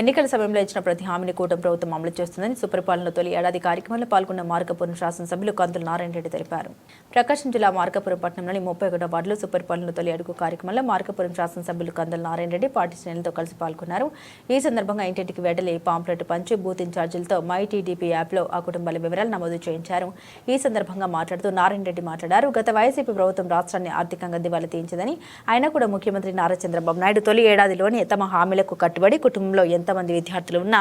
ఎన్నికల సమయంలో ఇచ్చిన ప్రతి హామీని కూటమి ప్రభుత్వం అమలు చేస్తుందని సుపరిపాలన తొలి ఏడాది కార్యక్రమంలో పాల్గొన్న మార్కపురం శాసనసభ్యులు కందుల నారాయణ రెడ్డి తెలిపారు. ప్రకాశం జిల్లా మార్కపురం పట్టణంలోని ముప్పై ఒకటో వార్డులో సుపరిపాలన తొలి అడుగు కార్యక్రమంలో మార్కపురం శాసనసభ్యులు కందుల నారాయణ రెడ్డి పార్టీ శ్రేణులతో కలిసి పాల్గొన్నారు. ఈ సందర్భంగా ఇంటింటికి వెడలి పాంప్లెట్ పంచి బూత్ ఇన్ఛార్జీలతో మై టీడీపీ యాప్లో ఆ కుటుంబాల వివరాలు నమోదు చేయించారు. ఈ సందర్భంగా మాట్లాడుతూ నారాయణ రెడ్డి మాట్లాడారు. గత వైసీపీ ప్రభుత్వం రాష్ట్రాన్ని ఆర్థికంగా దివాలా తీయించిందని ఆయన కూడా ముఖ్యమంత్రి నారా చంద్రబాబు నాయుడు తొలి ఏడాదిలోని తమ హామీలకు కట్టుబడి కుటుంబంలో ఎంతమంది విద్యార్థులు ఉన్నా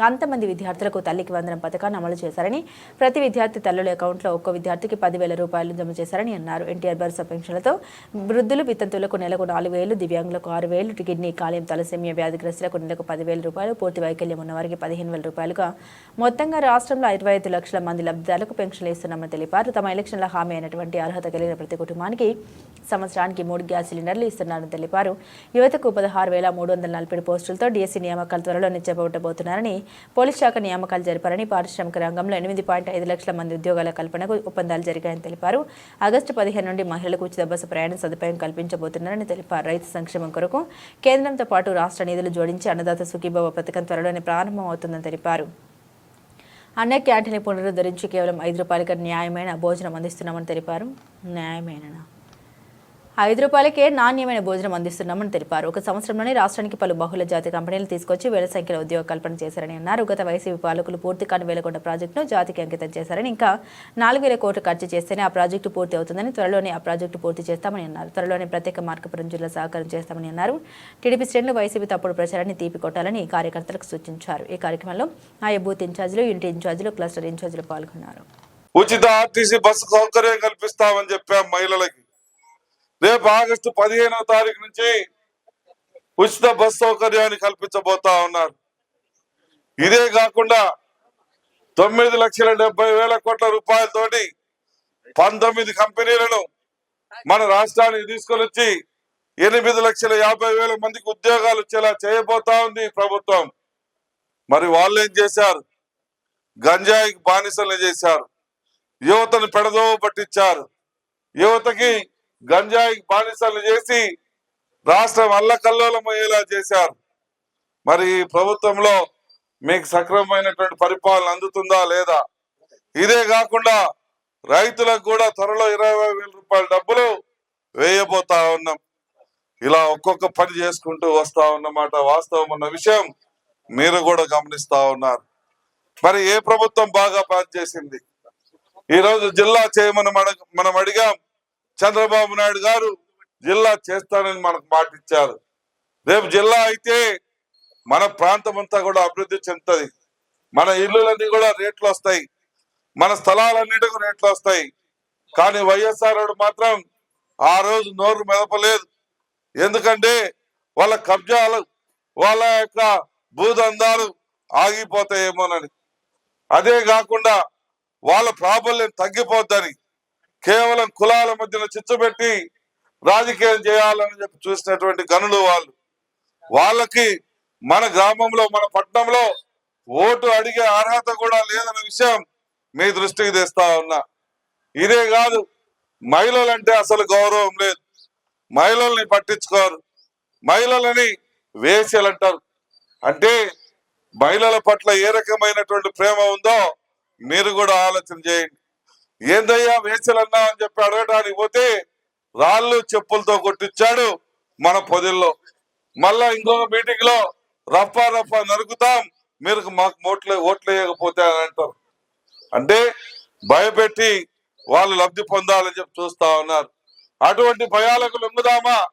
అంతమంది విద్యార్థులకు తల్లికి వందనం పథకాన్ని అమలు చేశారని ప్రతి విద్యార్థి తల్లుల అకౌంట్లో ఒక్కో విద్యార్థికి పదివేల రూపాయలు జమ చేశారని అన్నారు. ఎన్టీఆర్ భరోసా పెన్షన్లతో వృద్ధులు వితంతులకు నెలకు నాలుగు వేలు దివ్యాంగులకు ఆరు వేలు కిడ్నీ కాలేయం తలసేమియా వ్యాధిగ్రస్తులకు నెలకు పదివేల రూపాయలు పూర్తి వైకల్యం ఉన్నవారికి పదిహేను వేల రూపాయలుగా మొత్తంగా రాష్ట్రంలో ఇరవై ఐదు లక్షల మంది లబ్ధిదారులకు పెన్షన్లు ఇస్తున్నామని తెలిపారు. తమ ఎలక్షన్ల హామీ అయినటువంటి అర్హత కలిగిన ప్రతి కుటుంబానికి సంవత్సరానికి మూడు గ్యాస్ సిలిండర్లు ఇస్తున్నారని తెలిపారు. యువతకు పదహారు వేల మూడు వందల నలభై పోస్టులతో డిఎస్సీ నియామకాలు త్వరలోనే చేపట్టబోతున్నారని పోలీస్ శాఖ నియామకాలు జరిపారని పారిశ్రామిక రంగంలో ఎనిమిది పాయింట్ ఐదు లక్షల మంది ఉద్యోగాల కల్పనకు ఒప్పందాలు జరిగాయని తెలిపారు. ఆగస్టు పదిహేను నుండి మహిళలకు ఉచిత బస్సు ప్రయాణ సదుపాయం కల్పించబోతున్నారని తెలిపారు. రైతు సంక్షేమం కొరకు కేంద్రంతో పాటు రాష్ట్ర నిధులు జోడించి అన్నదాత సుఖీభవ పథకం త్వరలోనే ప్రారంభమవుతుందని తెలిపారు. అన్న క్యాంటీన్ పునరుద్ధరించి కేవలం ఐదు రూపాయలకి న్యాయమైన భోజనం అందిస్తున్నామని తెలిపారు. న్యాయమేనా ఐదు రూపాయలకే నాణ్యమైన భోజనం అందిస్తున్నామని తెలిపారు. ఒక సంవత్సరంలోనే రాష్ట్రానికి పలు బహుళ జాతి కంపెనీలు తీసుకొచ్చి వేల సంఖ్యలో ఉద్యోగ కల్పన చేశారని అన్నారు. గత వైసీపీ పాలకులు పూర్తి కాని వేలకొండ ప్రాజెక్టును జాతికి అంకితం చేశారని ఇంకా నాలుగు వేల కోట్లు ఖర్చు చేస్తేనే ఆ ప్రాజెక్టు పూర్తి అవుతుందని త్వరలోనే ఆ ప్రాజెక్టు పూర్తి చేస్తామని అన్నారు. త్వరలోనే ప్రత్యేక మార్కపురం జిల్లా సహకారం చేస్తామని అన్నారు. టీడీపీ శ్రేణులు వైసీపీ తప్పుడు ప్రచారాన్ని తీపి కొట్టాలని కార్యకర్తలకు సూచించారు. ఈ కార్యక్రమంలో ఆయా బూత్ ఇన్ఛార్జీలు ఇంటి ఇన్ఛార్జీలు క్లస్టర్ ఇన్ఛార్జీలు పాల్గొన్నారు. ఉచిత ఆర్టీసీ బస్సు సౌకర్యం కల్పిస్తామని చెప్పాం మహిళలకి. రేపు ఆగస్టు పదిహేనవ తారీఖు నుంచి ఉచిత బస్ సౌకర్యాన్ని కల్పించబోతా ఉన్నారు. ఇదే కాకుండా తొమ్మిది లక్షల డెబ్బై వేల కోట్ల రూపాయలతోటి పంతొమ్మిది కంపెనీలను మన రాష్ట్రానికి తీసుకొని వచ్చి ఎనిమిది లక్షల యాభై వేల మందికి ఉద్యోగాలు వచ్చేలా చేయబోతా ఉంది ప్రభుత్వం. మరి వాళ్ళు ఏం చేశారు? గంజాయికి బానిసలు చేశారు. యువతను పెడదో పట్టించారు. యువతకి గంజాయి బానిసలు చేసి రాష్ట్రం అల్లకల్లోలం అయ్యేలా చేశారు. మరి ఈ ప్రభుత్వంలో మీకు సక్రమమైనటువంటి పరిపాలన అందుతుందా లేదా? ఇదే కాకుండా రైతులకు కూడా త్వరలో ఇరవై వేల రూపాయల డబ్బులు వేయబోతా ఉన్నాం. ఇలా ఒక్కొక్క పని చేసుకుంటూ వస్తా ఉన్నమాట. వాస్తవం ఉన్న విషయం మీరు కూడా గమనిస్తా ఉన్నారు. మరి ఏ ప్రభుత్వం బాగా పనిచేసింది? ఈ రోజు జిల్లా చేయమని మన- మనం అడిగాం చంద్రబాబు నాయుడు గారు జిల్లా చేస్తానని మనకు మాట ఇచ్చారు రేపు జిల్లా అయితే మన ప్రాంతం అంతా కూడా అభివృద్ధి చెందుతుంది. మన ఇల్లులన్నీ కూడా రేట్లు వస్తాయి. మన స్థలాలన్నిటికీ రేట్లు వస్తాయి. కానీ వైఎస్ఆర్ మాత్రం ఆ రోజు నోరు మెదపలేదు. ఎందుకంటే వాళ్ళ కబ్జాలు వాళ్ళ యొక్క భూదందాలు ఆగిపోతాయేమోనని. అదే కాకుండా వాళ్ళ ప్రాబల్యం తగ్గిపోద్దని కేవలం కులాల మధ్యన చిచ్చుపెట్టి రాజకీయం చేయాలని చెప్పి చూసినటువంటి గనులు వాళ్ళు. వాళ్ళకి మన గ్రామంలో మన పట్టణంలో ఓటు అడిగే అర్హత కూడా లేదన్న విషయం మీ దృష్టికి తెస్తా ఉన్నా. ఇదే కాదు మహిళలంటే అసలు గౌరవం లేదు. మహిళల్ని పట్టించుకోరు. మహిళలని వేశ్యలు అంటారు అంటే మహిళల పట్ల ఏ రకమైనటువంటి ప్రేమ ఉందో మీరు కూడా ఆలోచన చేయండి. ఏందయ్యా వేసలన్నా అని చెప్పి అడగడానికి పోతే రాళ్ళు చెప్పులతో కొట్టించాడు మన పొదిల్లో. మళ్ళా ఇంకొక మీటింగ్లో రఫా రఫా నరుకుతాం మీరు మాకు ఓట్లు ఓట్లు వేయకపోతే అని అంటారు. అంటే భయపెట్టి వాళ్ళు లబ్ధి పొందాలని చెప్పి చూస్తా ఉన్నారు. అటువంటి భయాలకు లొంగుదామా?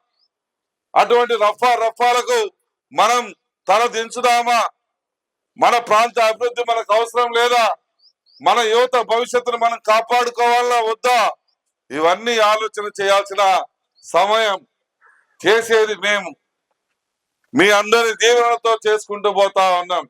అటువంటి రఫా రఫాలకు మనం తల దించుదామా మన ప్రాంత అభివృద్ధి మనకు అవసరం లేదా? మన యువత భవిష్యత్తును మనం కాపాడుకోవాలా వద్దా? ఇవన్నీ ఆలోచన చేయాల్సిన సమయం చేసేది మేము. మీ అందరి దీవెనలతో చేసుకుంటూ పోతా ఉన్నాం.